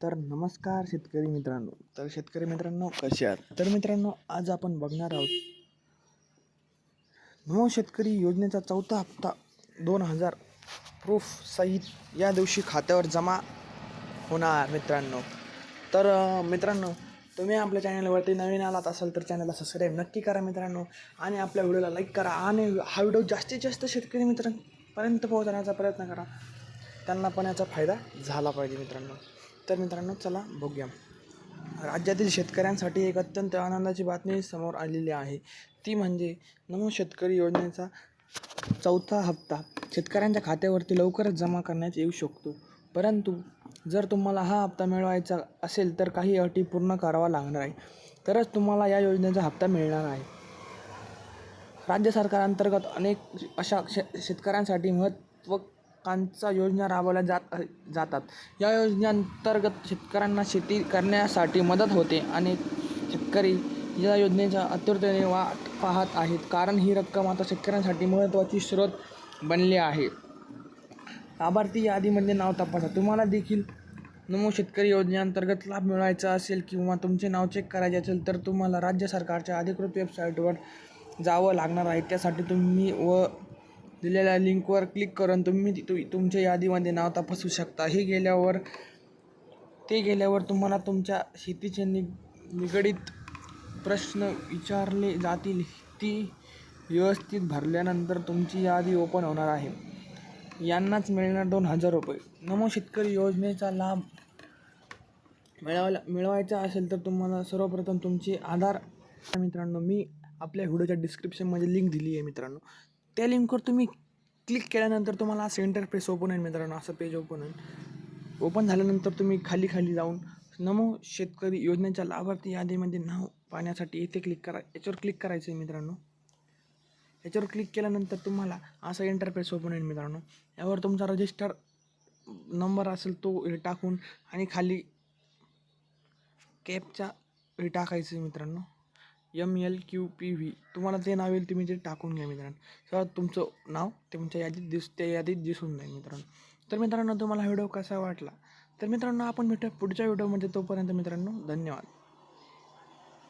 तर नमस्कार शेतकरी मित्रांनो. तर शेतकरी मित्रांनो कसे आहात? तर मित्रांनो आज आपण बघणार आहोत नमो शेतकरी योजनेचा चौथा हप्ता दोन हजार प्रूफ सहित या दिवशी खात्यावर जमा होणार मित्रांनो. तर मित्रांनो तुम्ही आपल्या चॅनलवरती नवीन आलात असाल तर चॅनलला सबस्क्राईब नक्की करा मित्रांनो आणि आपल्या व्हिडिओला लाईक करा आणि हा व्हिडिओ जास्तीत जास्त शेतकरी मित्रांपर्यंत पोहोचवण्याचा प्रयत्न करा. त्यांना पण याचा फायदा झाला पाहिजे मित्रांनो. तर मित्रांनो चला बघूया. राज्यातील शेतकऱ्यांसाठी एक अत्यंत आनंदाची बातमी समोर आलेली आहे. ती म्हणजे नमो शेतकरी योजनेचा चौथा हप्ता. शेतकऱ्यांच्या खात्यावरती लवकरच जमा करण्यात येऊ शकतो. परंतु जर तुम्हाला हा हप्ता मिळवायचा असेल तर काही अटी पूर्ण करावा लागणार आहे. तरच तुम्हाला या योजनेचा हप्ता मिळणार आहे. राज्य सरकारांतर्गत अनेक अशा शे शेतकऱ्यांसाठी महत्त्व महत्त्वाकांक्षा योजना राबवल्या जात जातात. या योजनेअंतर्गत शेतकऱ्यांना शेती करण्यासाठी मदत होते आणि शेतकरी या योजनेच्या आतुरतेने वाट पाहत आहेत. कारण ही रक्कम आता शेतकऱ्यांसाठी महत्त्वाची स्रोत बनली आहे. लाभार्थी यादीमध्ये नाव तपासा. तुम्हाला देखील नमो शेतकरी योजनेअंतर्गत लाभ मिळवायचा असेल किंवा तुमचे नाव चेक करायचे असेल तर तुम्हाला राज्य सरकारच्या अधिकृत वेबसाईटवर जावं लागणार आहे. त्यासाठी तुम्ही व दिलेल्या लिंकवर क्लिक करून तुम्ही तु- तुमच्या यादीमध्ये नाव तपासू शकता. हे गेल्यावर ते गेल्यावर तुम्हाला तुमच्या शेतीचे नि निगडीत प्रश्न विचारले जातील. ती व्यवस्थित भरल्यानंतर तुमची यादी ओपन होणार आहे. यांनाच मिळणार दोन हजार रुपये. नमो शेतकरी योजनेचा लाभ मिळवायला मिळवायचा असेल तर तुम्हाला सर्वप्रथम तुमचे आधार मित्रांनो मी आपल्या व्हिडिओच्या डिस्क्रिप्शनमध्ये लिंक दिली आहे मित्रांनो. त्या लिंकवर तुम्ही क्लिक केल्यानंतर तुम्हाला असं इंटरफेस ओपन होईल मित्रांनो असं पेज ओपन होईल. ओपन झाल्यानंतर तुम्ही खाली खाली जाऊन नमो शेतकरी योजनेच्या लाभार्थी यादीमध्ये नाव पाहण्यासाठी येथे क्लिक करा. याच्यावर क्लिक करायचं आहे मित्रांनो. याच्यावर क्लिक केल्यानंतर तुम्हाला असा इंटरफेस ओपन होईल मित्रांनो. यावर तुमचा रजिस्टर नंबर असेल तो हे टाकून आणि खाली कॅबचा हे टाकायचं आहे मित्रांनो. M L Q P V तुम्हाला ते नाव येईल तुम्ही ते टाकून घ्या मित्रांनो. सर तुमचं नाव तुमच्या यादीत दिस त्या यादीत दिसून जाईल मित्रांनो. तर मित्रांनो तुम्हाला व्हिडिओ कसा वाटला? तर मित्रांनो आपण भेटूया पुढच्या व्हिडिओमध्ये. तोपर्यंत मित्रांनो धन्यवाद.